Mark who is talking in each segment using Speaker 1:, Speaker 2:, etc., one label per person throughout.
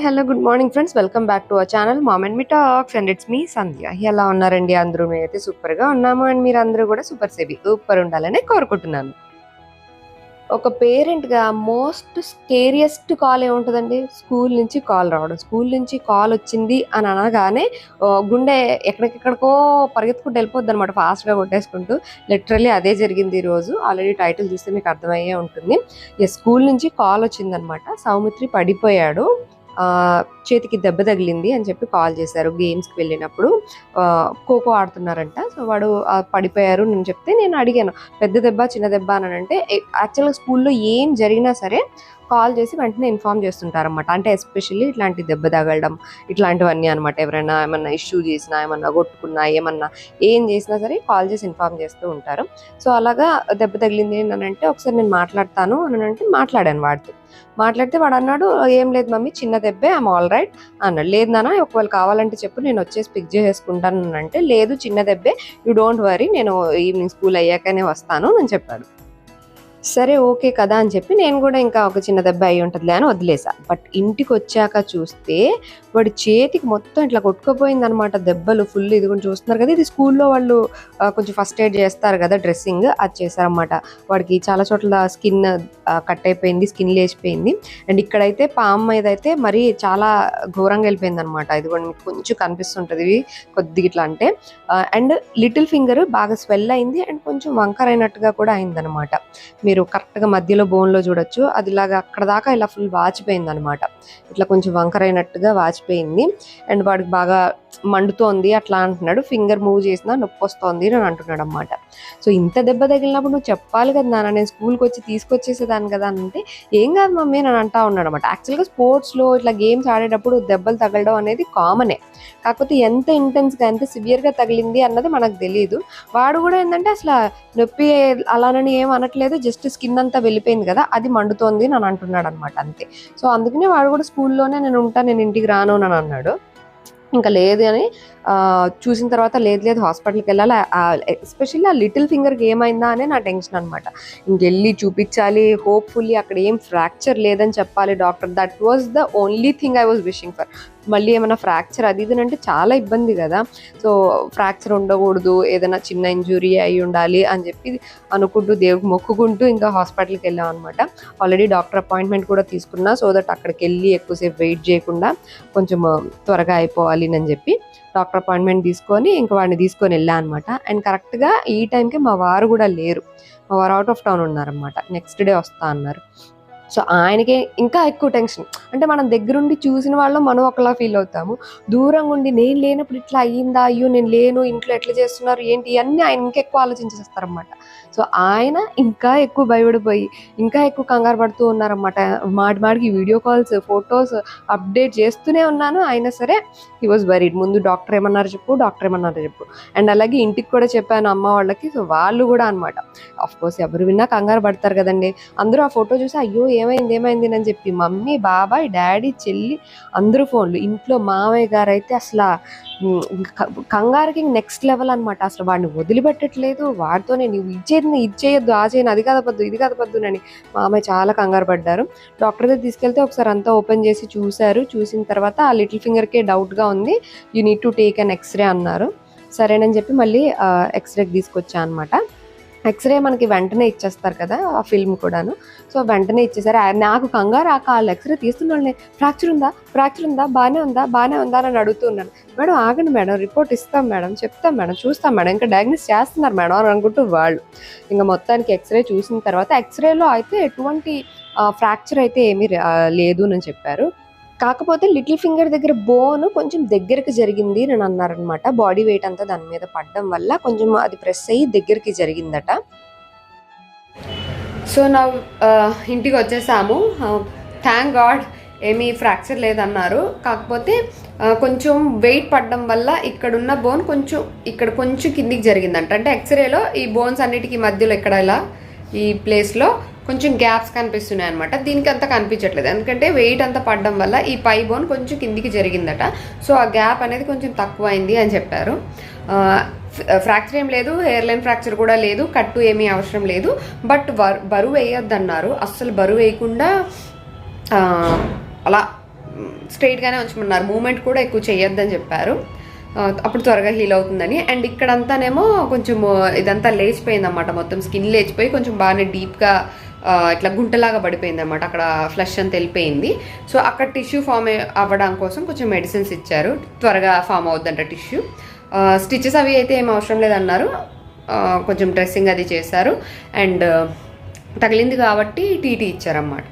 Speaker 1: Hi hello good morning friends. Welcome back to our channel mom and me talks. And it's me Sandhya. ఎలా ఉన్నారండి అందరూ? మేమైతే సూపర్గా ఉన్నాము. అండ్ మీరు అందరూ కూడా సూపర్ సేవి సూపర్ ఉండాలని కోరుకుంటున్నాను. ఒక పేరెంట్గా మోస్ట్ స్కేరియస్ట్ కాల్ ఏముంటుందండి? స్కూల్ నుంచి కాల్ రావడం. స్కూల్ నుంచి కాల్ వచ్చింది అని అనగానే గుండె ఎక్కడికెక్కడికో పరిగెత్తుకుంటూ వెళ్ళిపోద్ది అనమాట ఫాస్ట్గా కొట్టేసుకుంటూ. లిటరలీ అదే జరిగింది ఈరోజు ఆల్రెడీ టైటిల్ చూస్తే మీకు అర్థమయ్యే ఉంటుంది. స్కూల్ నుంచి కాల్ వచ్చిందనమాట సౌమిత్రి పడిపోయాడు. చేతికి దెబ్బ తగిలింది అని చెప్పి కాల్ చేశారు గేమ్స్కి వెళ్ళినప్పుడు. ఖోఖో ఆడుతున్నారంట. సో వాడు పడిపోయారు నేను చెప్తే నేను అడిగాను పెద్ద దెబ్బ చిన్న దెబ్బ అని అంటే యాక్చువల్గా స్కూల్లో ఏం జరిగినా సరే కాల్ చేసి వెంటనే ఇన్ఫామ్ చేస్తుంటారన్నమాట. అంటే ఎస్పెషల్లీ ఇట్లాంటి దెబ్బ తగలడం ఇట్లాంటివన్నీ అనమాట ఎవరైనా ఏమన్నా ఇష్యూ చేసినా ఏమన్నా కొట్టుకున్నా ఏమన్నా ఏం చేసినా సరే కాల్ చేసి ఇన్ఫామ్ చేస్తూ ఉంటారు. సో అలాగా దెబ్బ తగిలింది ఏంటంటే ఒకసారి నేను మాట్లాడతాను అని అంటే మాట్లాడాను వాడితో. మాట్లాడితే వాడు అన్నాడు ఏం లేదు మమ్మీ చిన్న దెబ్బ దెబ్బే ఐమ్ ఆల్ రైట్ అన్నాడు. లేదు నాన్న ఒకవేళ కావాలంటే చెప్పు నేను వచ్చేసి పిక్ చేసేసుకుంటాను అంటే లేదు చిన్న దెబ్బే యూ డోంట్ వరీ నేను ఈవినింగ్ స్కూల్ అయ్యాకనే వస్తాను అని చెప్పాడు. సరే ఓకే కదా అని చెప్పి నేను కూడా ఇంకా ఒక చిన్న దెబ్బ అయి ఉంటుందిలే అని వదిలేసా. బట్ ఇంటికి వచ్చాక చూస్తే వాడి చేతికి మొత్తం ఇట్లా కొట్టుకుపోయింది అనమాట దెబ్బలు ఫుల్. ఇది కొంచెం చూస్తున్నారు కదా ఇది స్కూల్లో వాళ్ళు కొంచెం ఫస్ట్ ఎయిడ్ చేస్తారు కదా డ్రెస్సింగ్ అది చేశారనమాట వాడికి చాలా చోట్ల స్కిన్ కట్ అయిపోయింది స్కిన్ లేచిపోయింది. అండ్ ఇక్కడైతే పామ్ మీద అయితే మరి చాలా ఘోరంగా వెళ్ళిపోయింది అనమాట ఇది కూడా మీకు కొంచెం కనిపిస్తుంటుంది ఇవి కొద్దిగా ఇట్లా అంటే. అండ్ లిటిల్ ఫింగర్ బాగా స్వెల్ అయింది అండ్ కొంచెం వంకరైనట్టుగా అయినట్టుగా కూడా అయిందనమాట మీరు కరెక్ట్గా మధ్యలో బోన్లో చూడొచ్చు. అది ఇలాగ అక్కడ దాకా ఇలా ఫుల్ వాచిపోయింది అనమాట ఇట్లా కొంచెం వంకరైనట్టుగా వాచిపోయింది. అండ్ వాడికి బాగా మండుతోంది అట్లా అంటున్నాడు. ఫింగర్ మూవ్ చేసినా నొప్పి వస్తోంది అని అంటున్నాడు అనమాట సో ఇంత దెబ్బ తగిలినప్పుడు నువ్వు చెప్పాలి కదా నాన్న నేను స్కూల్కి వచ్చి తీసుకొచ్చేసేదాన్ని కదా అని అంటే ఏం కాదు మమ్మీ అని అంటా ఉన్నాడు అనమాట యాక్చువల్గా స్పోర్ట్స్లో ఇట్లా గేమ్స్ ఆడేటప్పుడు దెబ్బలు తగలడం అనేది కామనే. కాకపోతే ఎంత ఇంటెన్స్గా ఎంత సివియర్గా తగిలింది అన్నది మనకు తెలియదు వాడు కూడా ఏంటంటే అసలు నొప్పి అలానని ఏం అనట్లేదు జస్ట్ స్కిన్ అంతా వెళ్ళిపోయింది కదా అది మండుతోంది అని అంటున్నాడు అనమాట అంతే. సో అందుకనే వాడు కూడా స్కూల్లోనే నేను ఉంటా నేను ఇంటికి రాను అని అన్నాడు. ఇంకా లేదు అని చూసిన తర్వాత లేదు లేదు హాస్పిటల్కి వెళ్ళాలి. ఎస్పెషల్లీ ఆ లిటిల్ ఫింగర్కి ఏమైందా అనే నా టెన్షన్ అనమాట ఇంకెళ్ళి చూపించాలి హోప్ఫుల్లీ అక్కడ ఏం ఫ్రాక్చర్ లేదని చెప్పాలి doctor. That was the only thing I was wishing for మళ్ళీ ఏమైనా ఫ్రాక్చర్ అది ఇది అంటే చాలా ఇబ్బంది కదా. సో ఫ్రాక్చర్ ఉండకూడదు ఏదైనా చిన్న ఇంజురీ అయి ఉండాలి అని చెప్పి అనుకుంటూ దేవుడికి మొక్కుకుంటూ ఇంకా హాస్పిటల్కి వెళ్ళాం అనమాట ఆల్రెడీ డాక్టర్ అపాయింట్మెంట్ కూడా తీసుకున్నా సో దట్ అక్కడికి వెళ్ళి ఎక్కువసేపు వెయిట్ చేయకుండా కొంచెం um, త్వరగా అయిపోవాలి అని చెప్పి డాక్టర్ అపాయింట్మెంట్ తీసుకొని ఇంకా వాడిని తీసుకొని వెళ్ళా అనమాట అండ్ కరెక్ట్గా ఈ టైంకి మా వారు కూడా లేరు. మా వారు అవుట్ ఆఫ్ టౌన్ ఉన్నారనమాట నెక్స్ట్ డే వస్తా అన్నారు. సో ఆయనకి ఇంకా ఎక్కువ టెన్షన్ అంటే మనం దగ్గరుండి చూసిన వాళ్ళు మనం ఒకలా ఫీల్ అవుతాము. దూరంగా ఉండి నేను లేనప్పుడు ఇట్లా అయ్యిందా? అయ్యో నేను లేను ఇంట్లో ఎట్లా చేస్తున్నారు? ఏంటి? ఇవన్నీ ఆయన ఇంకా ఎక్కువ ఆలోచించేస్తారనమాట సో ఆయన ఇంకా ఎక్కువ భయపడిపోయి ఇంకా ఎక్కువ కంగారు పడుతూ ఉన్నారన్నమాట. మాటి మాడికి వీడియో కాల్స్ ఫొటోస్ అప్డేట్ చేస్తూనే ఉన్నాను. అయినా సరే హీ వాజ్ వరీడ్ ముందు డాక్టర్ ఏమన్నారు చెప్పు డాక్టర్ ఏమన్నారు చెప్పు. అండ్ అలాగే ఇంటికి కూడా చెప్పాను అమ్మ వాళ్ళకి. సో వాళ్ళు కూడా అనమాట కోర్స్ ఎవరు విన్నా కంగారు పడతారు కదండి. అందరూ ఆ ఫోటో చూసి అయ్యో ఏమైంది ఏమైంది అని చెప్పి మమ్మీ బాబాయ్ డాడీ చెల్లి అందరూ ఫోన్లు. ఇంట్లో మామయ్య గారు అయితే అసలు కంగారుకి నెక్స్ట్ లెవెల్ అనమాట అసలు వాడిని వదిలిపెట్టట్లేదు. వాడితోనే నువ్వు ఇది ఇది చేయొద్దు ఆ చేయను అది కదపద్దు ఇది కదపద్దు అని మామయ్య చాలా కంగారు పడ్డారు. డాక్టర్ దగ్గర తీసుకెళ్తే ఒకసారి అంతా ఓపెన్ చేసి చూశారు. చూసిన తర్వాత ఆ లిటిల్ ఫింగర్కే డౌట్గా ఉంది. You need to take an x-ray అన్నారు. సరేనని చెప్పి మళ్ళీ ఎక్స్రేకి తీసుకొచ్చా అనమాట ఎక్స్రే మనకి వెంటనే ఇచ్చేస్తారు కదా ఆ ఫిల్మ్ కూడాను. సో వెంటనే ఇచ్చేసారు. నాకు కంగారు ఆ కాళ్ళు. ఎక్స్రే తీస్తున్నాళ్ళే ఫ్రాక్చర్ ఉందా? ఫ్రాక్చర్ ఉందా? బాగానే ఉందా? బాగానే ఉందా? అని అడుగుతున్నాను మేడం ఆగండి మేడం. రిపోర్ట్ ఇస్తాం మేడం. చెప్తాం మేడం. చూస్తాం మేడం. ఇంకా డయాగ్నోస్ చేస్తున్నారు మేడం అని అనుకుంటూ వాళ్ళు. ఇంకా మొత్తానికి ఎక్స్రే చూసిన తర్వాత ఎక్స్రేలో అయితే ఎటువంటి ఫ్రాక్చర్ అయితే ఏమీ లేదు అని చెప్పారు. కాకపోతే లిటిల్ ఫింగర్ దగ్గర బోన్ కొంచెం దగ్గరికి జరిగింది అని అన్నారనమాట బాడీ వెయిట్ అంతా దాని మీద పడడం వల్ల కొంచెం అది ప్రెస్ అయ్యి దగ్గరికి జరిగిందట. సో నా ఇంటికి వచ్చేసాము. థ్యాంక్ గాడ్ ఏమీ ఫ్రాక్చర్ లేదన్నారు. కాకపోతే కొంచెం వెయిట్ పడడం వల్ల ఇక్కడున్న బోన్ కొంచెం ఇక్కడ కొంచెం కిందికి జరిగిందంట. అంటే ఎక్స్రేలో ఈ బోన్స్ అన్నిటికీ మధ్యలో ఇక్కడ ఇలా ఈ ప్లేస్లో కొంచెం గ్యాప్స్ కనిపిస్తున్నాయి అనమాట దీనికి అంత కనిపించట్లేదు. ఎందుకంటే వెయిట్ అంతా పడడం వల్ల ఈ పై బోన్ కొంచెం కిందికి జరిగిందట. సో ఆ గ్యాప్ అనేది కొంచెం తక్కువ అయింది అని చెప్పారు. ఫ్రాక్చర్ ఏం లేదు హెయిర్ లైన్ ఫ్రాక్చర్ కూడా లేదు కట్టు ఏమీ అవసరం లేదు. బట్ బరువు వేయొద్దన్నారు. అస్సలు బరువు వేయకుండా అలా స్ట్రైట్గానే ఉంచమన్నారు. మూమెంట్ కూడా ఎక్కువ చేయొద్దని చెప్పారు. అప్పుడు త్వరగా హీల్ అవుతుందని. అండ్ ఇక్కడంతానేమో కొంచెం ఇదంతా లేచిపోయిందన్నమాట. మొత్తం స్కిన్ లేచిపోయి కొంచెం బాగానే డీప్గా ఇట్లా గుంటలాగా పడిపోయింది అనమాట అక్కడ ఫ్లష్ అని వెళ్ళిపోయింది. సో అక్కడ టిష్యూ ఫామ్ అవ్వడం కోసం కొంచెం మెడిసిన్స్ ఇచ్చారు. త్వరగా ఫామ్ అవుద్దంట టిష్యూ. స్టిచెస్ అవి అయితే ఏం అవసరం లేదన్నారు. కొంచెం డ్రెస్సింగ్ అది చేశారు. అండ్ తగిలింది కాబట్టి టీటీ ఇచ్చారన్నమాట.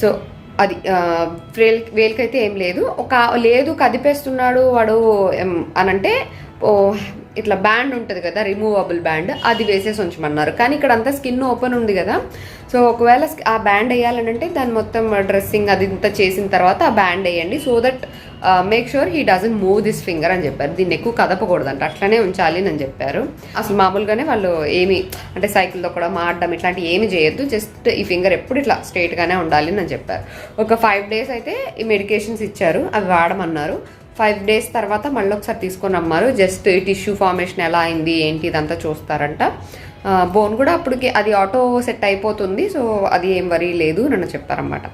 Speaker 1: సో అది వేల్ వేలికైతే ఏం లేదు. ఒక లేదు కదిపేస్తున్నాడు వాడు అని అనంటే ఓ ఇట్లా బ్యాండ్ ఉంటుంది కదా రిమూవబుల్ బ్యాండ్ అది వేసేసి ఉంచమన్నారు. కానీ ఇక్కడ అంతా స్కిన్ ఓపెన్ ఉంది కదా సో ఒకవేళ ఆ బ్యాండ్ వేయాలనంటే దాన్ని మొత్తం డ్రెస్సింగ్ అది ఇంత చేసిన తర్వాత ఆ బ్యాండ్ వేయండి so that make sure he doesn't move this finger అని చెప్పారు. దీన్ని ఎక్కువ కదపకూడదంట అట్లనే ఉంచాలి అని చెప్పారు. అసలు మామూలుగానే వాళ్ళు ఏమి అంటే సైకిల్ తొక్కడం ఆడడం ఇట్లాంటి ఏమి చేయొద్దు జస్ట్ ఈ ఫింగర్ ఎప్పుడు ఇట్లా స్ట్రైట్గానే ఉండాలి అని చెప్పారు. ఒక ఫైవ్ డేస్ అయితే ఈ మెడికేషన్స్ ఇచ్చారు అవి వాడమన్నారు. ఫైవ్ డేస్ తర్వాత మళ్ళీ ఒకసారి తీసుకొని రమ్మారు. జస్ట్ టిష్యూ ఫార్మేషన్ ఎలా అయింది ఏంటి ఇదంతా చూస్తారంట. బోన్ కూడా అప్పటికి అది ఆటో సెట్ అయిపోతుంది సో అది ఏం వరీ లేదు నన్ను చెప్పారన్నమాట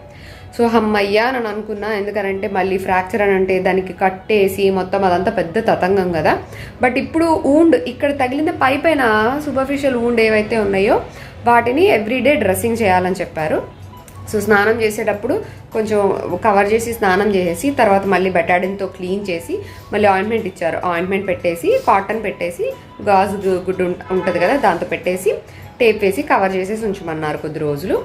Speaker 1: సో హమ్మయ్యా అని అనుకున్నా ఎందుకనంటే మళ్ళీ ఫ్రాక్చర్ అని అంటే దానికి కట్టేసి మొత్తం అదంతా పెద్ద తతంగం కదా. బట్ ఇప్పుడు ఊండ్ ఇక్కడ తగిలిన పై పైన సూపర్ఫిషియల్ ఊండ్ ఏవైతే ఉన్నాయో వాటిని ఎవ్రీడే డ్రెస్సింగ్ చేయాలని చెప్పారు. సో స్నానం చేసేటప్పుడు కొంచెం కవర్ చేసి స్నానం చేసేసి తర్వాత మళ్ళీ బెటాడిన్తో క్లీన్ చేసి మళ్ళీ ఆయింట్మెంట్ ఇచ్చారు. ఆయింట్మెంట్ పెట్టేసి కాటన్ పెట్టేసి గాజు గుడ్డు ఉంటుంది కదా దాంతో పెట్టేసి టేప్ వేసి కవర్ చేసేసి ఉంచమన్నారు కొద్ది రోజులు.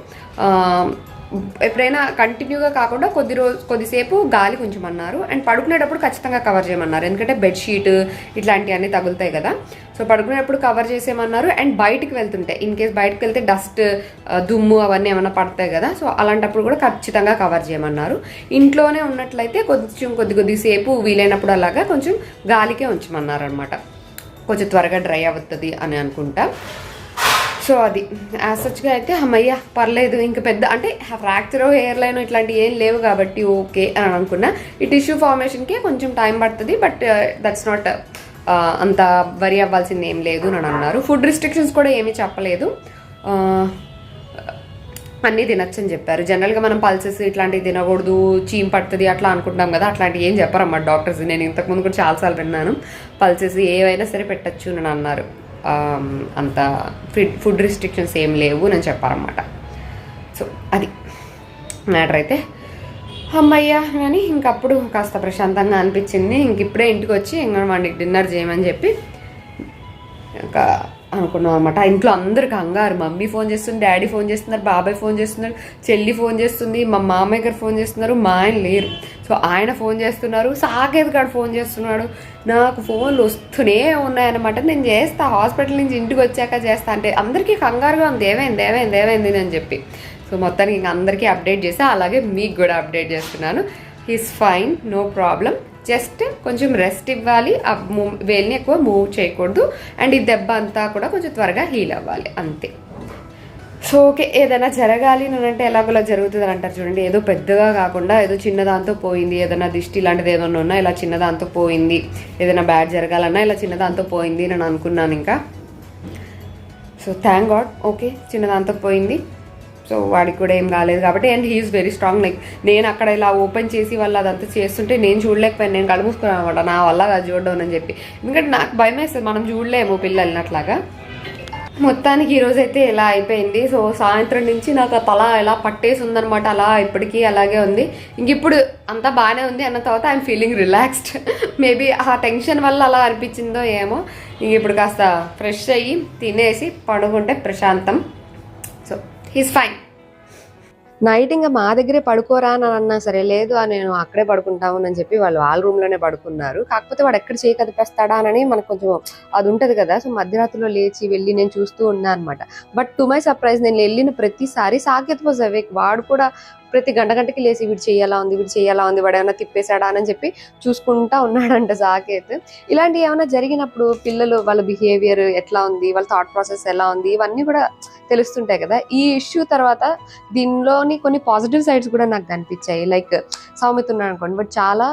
Speaker 1: ఎప్పుడైనా కంటిన్యూగా కాకుండా కొద్ది రోజు కొద్దిసేపు గాలి ఉంచమన్నారు అండ్ పడుకునేటప్పుడు ఖచ్చితంగా కవర్ చేయమన్నారు. ఎందుకంటే బెడ్షీట్ ఇట్లాంటివన్నీ తగులుతాయి కదా. సో పడుకునేటప్పుడు కవర్ చేసేయమన్నారు. అండ్ బయటికి వెళ్తుంటే ఇన్ కేస్ బయటకు వెళ్తే డస్ట్ దుమ్ము అవన్నీ ఏమైనా పడతాయి కదా. సో అలాంటప్పుడు కూడా ఖచ్చితంగా కవర్ చేయమన్నారు. ఇంట్లోనే ఉన్నట్లయితే కొంచెం కొద్ది కొద్దిసేపు వీలైనప్పుడు అలాగా కొంచెం గాలికే ఉంచమన్నారు అనమాట కొంచెం త్వరగా డ్రై అవుతుంది అని అనుకుంటా. సో అది యాజ్ సచ్గా అయితే అమ్మయ్య పర్లేదు ఇంకా పెద్ద అంటే ఫ్రాక్చర్ హెయిర్ లైన్ ఇట్లాంటివి ఏం లేవు కాబట్టి ఓకే అని అనుకున్నా. ఈ టిష్యూ ఫార్మేషన్కి కొంచెం టైం పడుతుంది బట్ దట్స్ నాట్ అంత వరి అవ్వాల్సింది ఏం లేదు అని అన్నారు. ఫుడ్ రిస్ట్రిక్షన్స్ కూడా ఏమీ చెప్పలేదు. Uh, అన్నీ తినచ్చని చెప్పారు. జనరల్గా మనం పల్సెస్ ఇట్లాంటివి తినకూడదు చీమ్ పడుతుంది అట్లా అనుకుంటాం కదా అట్లాంటివి ఏం చెప్పారమ్మా డాక్టర్స్. నేను ఇంతకుముందు కూడా చాలాసార్లు విన్నాను. పల్సెస్ ఏవైనా సరే పెట్టచ్చు అని అన్నారు. అంత ఫుడ్ ఫుడ్ రిస్ట్రిక్షన్స్ ఏం లేవు అని చెప్పారన్నమాట. సో అది మ్యాటర్ అయితే. అమ్మయ్యా అని ఇంకప్పుడు కాస్త ప్రశాంతంగా అనిపించింది. ఇంక ఇప్పుడే ఇంటికి వచ్చి ఇంకా వాడికి డిన్నర్ చేయమని చెప్పి ఇంకా అనుకున్నాం అనమాట ఇంట్లో అందరు కంగారు మమ్మీ ఫోన్ చేస్తుంది డాడీ ఫోన్ చేస్తున్నారు బాబాయ్ ఫోన్ చేస్తున్నారు చెల్లి ఫోన్ చేస్తుంది మా మామయ్య గారు ఫోన్ చేస్తున్నారు మా ఆయన లేరు. సో ఆయన ఫోన్ చేస్తున్నారు సాకేత్ గారు ఫోన్ చేస్తున్నాడు. నాకు ఫోన్లు వస్తూనే ఉన్నాయన్నమాట. నేను చేస్తా హాస్పిటల్ నుంచి ఇంటికి వచ్చాక చేస్తా అంటే అందరికీ కంగారుగా ఉంది. ఏమైంది ఏమైంది ఏమైంది అని చెప్పి. సో మొత్తానికి ఇంకా అందరికీ అప్డేట్ చేసి. అలాగే మీకు కూడా అప్డేట్ చేస్తున్నాను. Is fine no problem just కొంచెం రెస్ట్ ఇవ్వాలి. ఆ మూవ్ వేలిని ఎక్కువ మూవ్ చేయకూడదు. అండ్ ఈ దెబ్బ అంతా కూడా కొంచెం త్వరగా హీల్ అవ్వాలి. అంతే. సో ఓకే ఏదైనా జరగాలి అని అంటే ఎలాగోలా జరుగుతుంది అని అంటారు చూడండి. ఏదో పెద్దగా కాకుండా ఏదో చిన్నదాంతో పోయింది. ఏదైనా దిష్టి లాంటిది ఏదైనా ఉన్నా ఇలా చిన్నదాంతో పోయింది. ఏదైనా బ్యాడ్ జరగాలన్నా ఇలా చిన్నదాంతో పోయింది నేను అనుకున్నాను ఇంకా. సో థ్యాంక్ గాడ్ ఓకే చిన్నదాంతో పోయింది. సో వాడికి కూడా ఏం కాలేదు కాబట్టి and he is very strong like నేను అక్కడ ఇలా ఓపెన్ చేసి వాళ్ళు అదంతా చేస్తుంటే నేను చూడలేకపోయాను. నేను కళ్ళు అనమాట నా వల్ల అది చూడడం అని చెప్పి. ఎందుకంటే నాకు భయం వేస్తుంది. మనం చూడలేము పిల్లల్ని అట్లాగా. మొత్తానికి ఈరోజు అయితే ఇలా అయిపోయింది. సో సాయంత్రం నుంచి నాకు ఆ తల ఎలా పట్టేసి ఉందనమాట అలా ఇప్పటికీ అలాగే ఉంది. ఇంక ఇప్పుడు అంతా బాగానే ఉంది అన్న తర్వాత ఐఎమ్ ఫీలింగ్ రిలాక్స్డ్ మేబీ ఆ టెన్షన్ వల్ల అలా అనిపించిందో ఏమో. ఇంక ఇప్పుడు కాస్త ఫ్రెష్ అయ్యి తినేసి పడుకుంటే ప్రశాంతం. హీస్ ఫైన్ నైట్ ఇంకా మా దగ్గరే పడుకోరా అని అన్నా సరే లేదు అని నేను అక్కడే పడుకుంటాము అని చెప్పి వాళ్ళు వాళ్ళ రూమ్లోనే పడుకున్నారు. కాకపోతే వాడు ఎక్కడ చేయి కదిపేస్తాడా అని మనకు కొంచెం అది ఉంటుంది కదా సో మధ్యరాత్రిలో లేచి వెళ్ళి నేను చూస్తూ ఉన్నా అనమాట బట్ టు మై సర్ప్రైజ్ నేను వెళ్ళిన ప్రతిసారి సాకేత్ వాజ్ అవేక్ వాడు కూడా ప్రతి గంట గంటకి లేచి వీడు చేయాలా ఉంది వీడు చేయాలా ఉంది వాడు ఏమైనా తిప్పేశాడా అని చెప్పి చూసుకుంటా ఉన్నాడంట సాకేత్. ఇలాంటివి ఏమైనా జరిగినప్పుడు పిల్లలు వాళ్ళ బిహేవియర్ ఎట్లా ఉంది వాళ్ళ థాట్ ప్రాసెస్ ఎలా ఉంది ఇవన్నీ కూడా తెలుస్తుంటాయి కదా. ఈ ఇష్యూ తర్వాత దీనిలోని కొన్ని పాజిటివ్ సైడ్స్ కూడా నాకు కనిపించాయి. లైక్ సౌమిత్ ఉన్నాడు అనుకోండి బట్ చాలా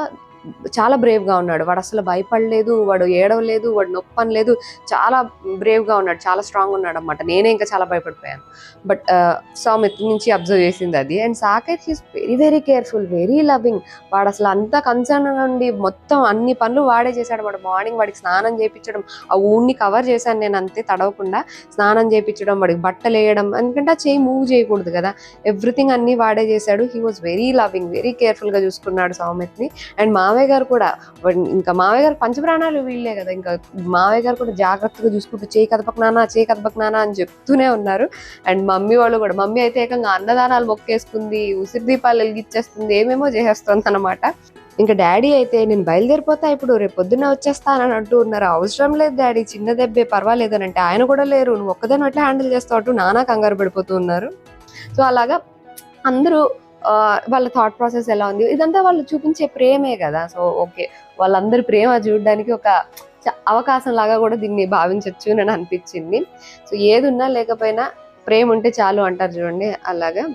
Speaker 1: చాలా బ్రేవ్గా ఉన్నాడు. వాడు అసలు భయపడలేదు వాడు ఏడవలేదు వాడు నొప్పని లేదు చాలా బ్రేవ్గా ఉన్నాడు. చాలా స్ట్రాంగ్ ఉన్నాడు అనమాట నేనే ఇంకా చాలా భయపడిపోయాను. బట్ సౌమిత్ uh, నుంచి అబ్జర్వ్ చేసింది అది. And Saket he's very very careful very loving వాడు అసలు అంత కన్సర్న్ ఉండి మొత్తం అన్ని పనులు వాడే చేశాడు. వాడు మార్నింగ్ వాడికి స్నానం చేయించడం ఆ ఊడిని కవర్ చేశాను నేను అంతే తడవకుండా. స్నానం చేయించడం వాడికి బట్టలు వేయడం ఎందుకంటే ఆ చేయి మూవ్ చేయకూడదు కదా. ఎవ్రీథింగ్ అన్ని వాడే చేశాడు. He was very loving very కేర్ఫుల్గా చూసుకున్నాడు సౌమిత్ని అండ్ మావయ్య గారు కూడా ఇంకా మావయ్య గారు పంచప్రాణాలు వీళ్ళే కదా ఇంకా మావయ్య గారు కూడా జాగ్రత్తగా చూసుకుంటూ చేయి కదపక నానా చేయి కదపక నానా అని చెప్తూనే ఉన్నారు. అండ్ మమ్మీ వాళ్ళు కూడా మమ్మీ అయితే ఏకంగా అన్నదానాలు మొక్కేసుకుంది ఉసిరి దీపాలు వెలిగిచ్చేస్తుంది ఏమేమో చేసేస్తుంది అనమాట ఇంకా డాడీ అయితే నేను బయలుదేరిపోతా ఇప్పుడు రేపు పొద్దున్న వచ్చేస్తానని అంటూ ఉన్నారు. అవసరం లేదు డాడీ చిన్న దెబ్బే పర్వాలేదు అని అంటే ఆయన కూడా లేరు నువ్వు ఒక్కదాని ఎట్లా హ్యాండిల్ చేస్తావు అంటూ నానా కంగారు పడిపోతూ ఉన్నారు. సో అలాగా అందరూ వాళ్ళ థాట్ ప్రాసెస్ ఎలా ఉంది? ఇదంతా వాళ్ళు చూపించే ప్రేమే కదా. So okay. వాళ్ళందరి ప్రేమ చూడడానికి ఒక చ- అవకాశం లాగా కూడా దీన్ని భావించవచ్చు అని అనిపించింది. సో ఏది ఉన్నా లేకపోయినా ప్రేమ ఉంటే చాలు అంటారు చూడండి. అలాగా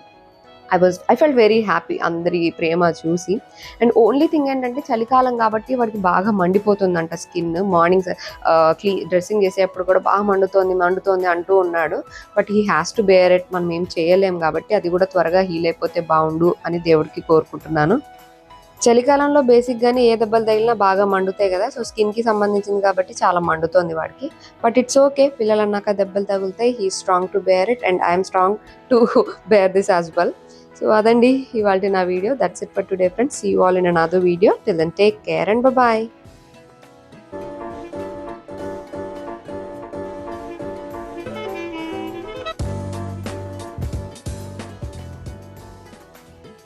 Speaker 1: I was I felt very happy అందరి ప్రేమ చూసి. అండ్ ఓన్లీ థింగ్ ఏంటంటే చలికాలం కాబట్టి వాడికి బాగా మండిపోతుందంట స్కిన్ మార్నింగ్ క్లీ డ్రెస్సింగ్ చేసేటప్పుడు కూడా బాగా మండుతోంది మండుతోంది అంటూ ఉన్నాడు. But he has to bear it మనం ఏం చేయలేం కాబట్టి అది కూడా త్వరగా హీల్ అయిపోతే బాగుండు అని దేవుడికి కోరుకుంటున్నాను. చలికాలంలో బేసిక్గానే ఏ దెబ్బలు తగిలినా బాగా మండుతాయి కదా. సో స్కిన్కి సంబంధించింది కాబట్టి చాలా మండుతోంది వాడికి. బట్ ఇట్స్ ఓకే పిల్లలు అన్నాక దెబ్బలు తగులుతాయి. He strong to bear it and I'm strong to bear this as well so అదండి ఇవాళ నా video that's it for today friends you all in another video till then take care and bye